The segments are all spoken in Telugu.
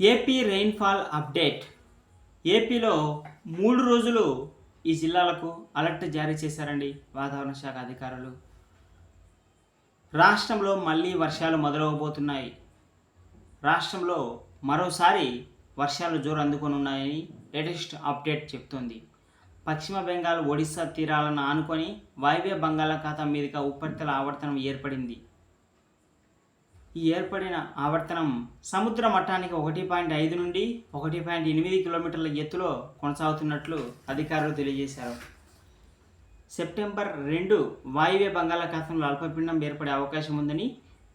ఏపీ రెయిన్ఫాల్ అప్డేట్ ఏపీలో మూడు రోజులు ఈ జిల్లాలకు అలర్ట్ జారీ చేశారండి వాతావరణ శాఖ అధికారులు. రాష్ట్రంలో మళ్ళీ వర్షాలు మొదలవబోతున్నాయి. రాష్ట్రంలో మరోసారి వర్షాలు జోరు అందుకొని ఉన్నాయని లేటెస్ట్ అప్డేట్ చెప్తోంది. పశ్చిమ బెంగాల్ ఒడిశా తీరాలను ఆనుకొని వాయువ్య బంగాళాఖాతం మీదుగా ఉపరితల ఆవర్తనం ఏర్పడింది. ఈ ఏర్పడిన ఆవర్తనం సముద్ర మట్టానికి ఒకటి పాయింట్ ఐదు నుండి ఒకటి పాయింట్ ఎనిమిది కిలోమీటర్ల ఎత్తులో కొనసాగుతున్నట్లు అధికారులు తెలియజేశారు. సెప్టెంబర్ రెండు వాయువ్య బంగాళాఖాతంలో అల్పపీడనం ఏర్పడే అవకాశం ఉందని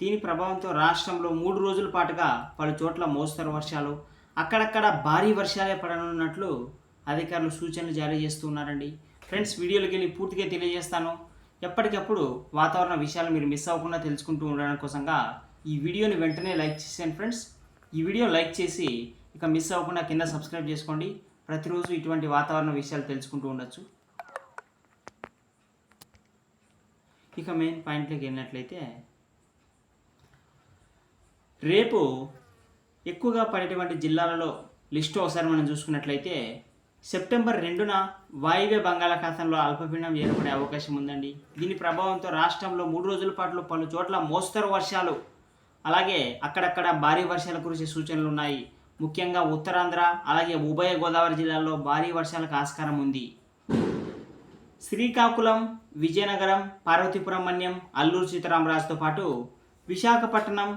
దీని ప్రభావంతో రాష్ట్రంలో మూడు రోజుల పాటుగా పలు చోట్ల మోస్తరు వర్షాలు అక్కడక్కడ భారీ వర్షాలే పడనున్నట్లు అధికారులు సూచనలు జారీ చేస్తూ ఉన్నారండి. ఫ్రెండ్స్ వీడియోలోకి వెళ్ళి పూర్తిగా తెలియజేస్తాను. ఎప్పటికప్పుడు వాతావరణ విషయాలు మీరు మిస్ అవ్వకుండా తెలుసుకుంటూ ఉండడం కోసంగా ఈ వీడియోని వెంటనే లైక్ చేసాను ఫ్రెండ్స్. ఈ వీడియో లైక్ చేసి ఇక మిస్ అవ్వకుండా కింద సబ్స్క్రైబ్ చేసుకోండి. ప్రతిరోజు ఇటువంటి వాతావరణ విషయాలు తెలుసుకుంటూ ఉండొచ్చు. ఇక మెయిన్ పాయింట్లోకి వెళ్ళినట్లయితే రేపు ఎక్కువగా పడేటువంటి జిల్లాలలో లిస్టు ఒకసారి మనం చూసుకున్నట్లయితే సెప్టెంబర్ రెండున వాయువ్య బంగాళాఖాతంలో అల్పపీడనం ఏర్పడే అవకాశం ఉందండి. దీని ప్రభావంతో రాష్ట్రంలో మూడు రోజుల పాటు పలు చోట్ల మోస్తరు వర్షాలు అలాగే అక్కడక్కడ భారీ వర్షాలు కురిసే సూచనలు ఉన్నాయి ముఖ్యంగా ఉత్తరాంధ్ర అలాగే ఉభయ గోదావరి జిల్లాల్లో భారీ వర్షాలకు ఆస్కారం ఉంది. శ్రీకాకుళం విజయనగరం పార్వతీపురం మన్యం అల్లూరు సీతారామరాజుతో పాటు విశాఖపట్నం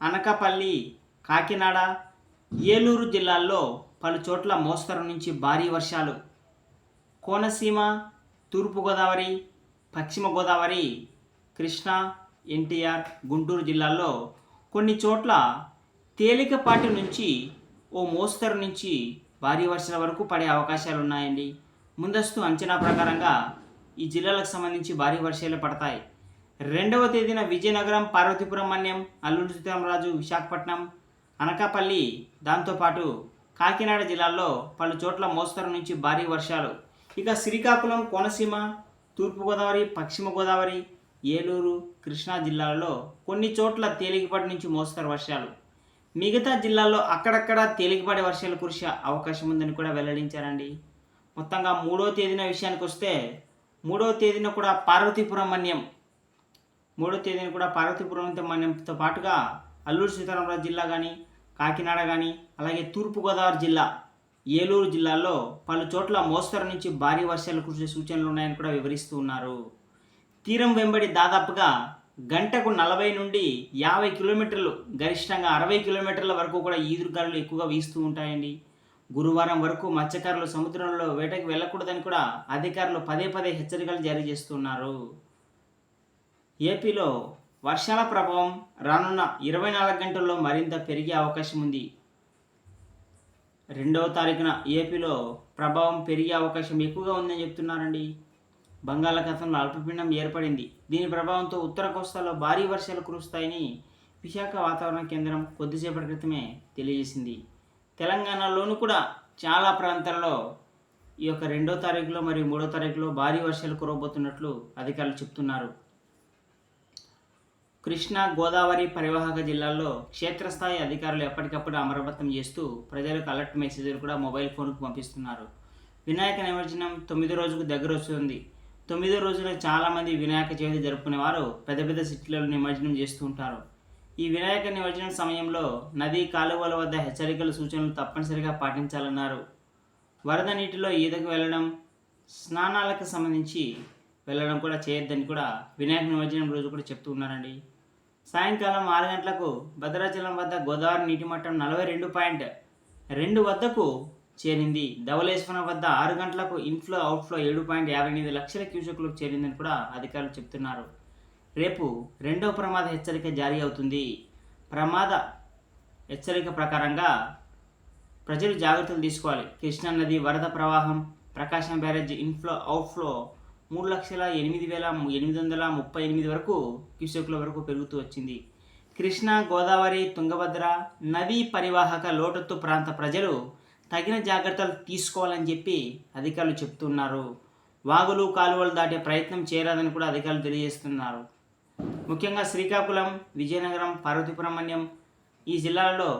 అనకాపల్లి కాకినాడ ఏలూరు జిల్లాల్లో పలు చోట్ల మోస్తరు నుంచి భారీ వర్షాలు. కోనసీమ తూర్పుగోదావరి పశ్చిమ గోదావరి కృష్ణా ఎన్టీఆర్ గుంటూరు జిల్లాల్లో కొన్ని చోట్ల తేలికపాటి నుంచి ఓ మోస్తరు నుంచి భారీ వర్షాల వరకు పడే అవకాశాలు ఉన్నాయండి ముందస్తు అంచనా ప్రకారంగా ఈ జిల్లాలకు సంబంధించి భారీ వర్షాలు పడతాయి. రెండవ తేదీన విజయనగరం పార్వతీపురం మన్యం అల్లూరు సీతారామరాజు విశాఖపట్నం అనకాపల్లి దాంతోపాటు కాకినాడ జిల్లాల్లో పలు చోట్ల మోస్తరు నుంచి భారీ వర్షాలు. ఇక శ్రీకాకుళం కోనసీమ తూర్పుగోదావరి పశ్చిమ గోదావరి ఏలూరు కృష్ణా జిల్లాలలో కొన్ని చోట్ల తేలికపాటి నుంచి మోస్తరు వర్షాలు. మిగతా జిల్లాల్లో అక్కడక్కడ తేలికపాటి వర్షాలు కురిసే అవకాశం ఉందని కూడా వెల్లడించారండి. మొత్తంగా మూడో తేదీన విషయానికి వస్తే మూడో తేదీన కూడా పార్వతీపురం మన్యం మూడో తేదీన కూడా పార్వతీపురం మన్యంతో పాటుగా అల్లూరు సీతారామరాజు జిల్లా కానీ కాకినాడ కానీ అలాగే తూర్పుగోదావరి జిల్లా ఏలూరు జిల్లాల్లో పలు చోట్ల మోస్తరు నుంచి భారీ వర్షాలు కురిసే సూచనలు ఉన్నాయని కూడా వివరిస్తూ ఉన్నారు. తీరం వెంబడి దాదాపుగా గంటకు నలభై నుండి యాభై కిలోమీటర్లు గరిష్టంగా అరవై కిలోమీటర్ల వరకు కూడా ఈదురుగాలు ఎక్కువగా వీస్తూ ఉంటాయండి. గురువారం వరకు మత్స్యకారులు సముద్రంలో వేటకు వెళ్ళకూడదని కూడా అధికారులు పదే పదే హెచ్చరికలు జారీ చేస్తున్నారు. ఏపీలో వర్షాల ప్రభావం రానున్న ఇరవై నాలుగు గంటల్లో మరింత పెరిగే అవకాశం ఉంది. రెండవ తారీఖున ఏపీలో ప్రభావం పెరిగే అవకాశం ఎక్కువగా ఉందని చెప్తున్నారండి. బంగాళాఖాతంలో అల్పపీడనం ఏర్పడింది. దీని ప్రభావంతో ఉత్తర కోస్తాలో భారీ వర్షాలు కురుస్తాయని విశాఖ వాతావరణ కేంద్రం కొద్దిసేపటి క్రితమే తెలియజేసింది. తెలంగాణలోనూ కూడా చాలా ప్రాంతాల్లో ఈ యొక్క రెండో తారీఖులో మరియు మూడో తారీఖులో భారీ వర్షాలు కురవబోతున్నట్లు అధికారులు చెప్తున్నారు. కృష్ణా గోదావరి పరివాహక జిల్లాల్లో క్షేత్రస్థాయి అధికారులు ఎప్పటికప్పుడు అమరబద్ధం చేస్తూ ప్రజలకు అలర్ట్ మెసేజ్లు కూడా మొబైల్ ఫోన్కు పంపిస్తున్నారు. వినాయక నిమజ్జనం తొమ్మిదో రోజుకు దగ్గర వస్తుంది తొమ్మిదో రోజున చాలామంది వినాయక చవితి జరుపుకునేవారు పెద్ద పెద్ద సిటీలలో నిమజ్జనం చేస్తూ ఉంటారు. ఈ వినాయక నిమజ్జనం సమయంలో నదీ కాలువల వద్ద హెచ్చరికల సూచనలు తప్పనిసరిగా పాటించాలన్నారు. వరద నీటిలో ఈతకు వెళ్ళడం స్నానాలకు సంబంధించి వెళ్ళడం కూడా చేయొద్దని కూడా వినాయక నిమజ్జనం రోజు కూడా చెప్తూ ఉన్నారండి. సాయంకాలం ఆరు గంటలకు భద్రాచలం వద్ద గోదావరి నీటి మట్టం నలభై రెండు పాయింట్ రెండు వద్దకు చేరింది. ధవలేశ్వరం వద్ద ఆరు గంటలకు ఇన్ఫ్లో అవుట్ఫ్లో ఏడు పాయింట్ యాభై ఎనిమిది లక్షల క్యూసెక్లకు చేరిందని కూడా అధికారులు చెప్తున్నారు. రేపు రెండో ప్రమాద హెచ్చరిక జారీ అవుతుంది. ప్రమాద హెచ్చరిక ప్రకారంగా ప్రజలు జాగ్రత్తలు తీసుకోవాలి. కృష్ణా నది వరద ప్రవాహం ప్రకాశం బ్యారేజ్ ఇన్ఫ్లో అవుట్ఫ్లో మూడు లక్షల ఎనిమిది వేల ఎనిమిది వందల ముప్పై ఎనిమిది వరకు క్యూసెక్ల వరకు పెరుగుతూ వచ్చింది. కృష్ణా గోదావరి తుంగభద్ర నదీ పరివాహక లోటత్తు ప్రాంత ప్రజలు తగిన జాగ్రత్తలు తీసుకోవాలని చెప్పి అధికారులు చెప్తున్నారు. వాగులు కాలువలు దాటే ప్రయత్నం చేయరాదని కూడా అధికారులు తెలియజేస్తున్నారు. ముఖ్యంగా శ్రీకాకుళం విజయనగరం పార్వతీపురం మన్యం ఈ జిల్లాలలో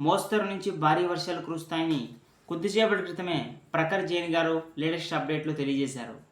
మోస్తరు నుంచి భారీ వర్షాలు కురుస్తాయని కొద్దిసేపటి క్రితమే ప్రఖర్ జైన్ గారు లేటెస్ట్ అప్డేట్లు తెలియజేశారు.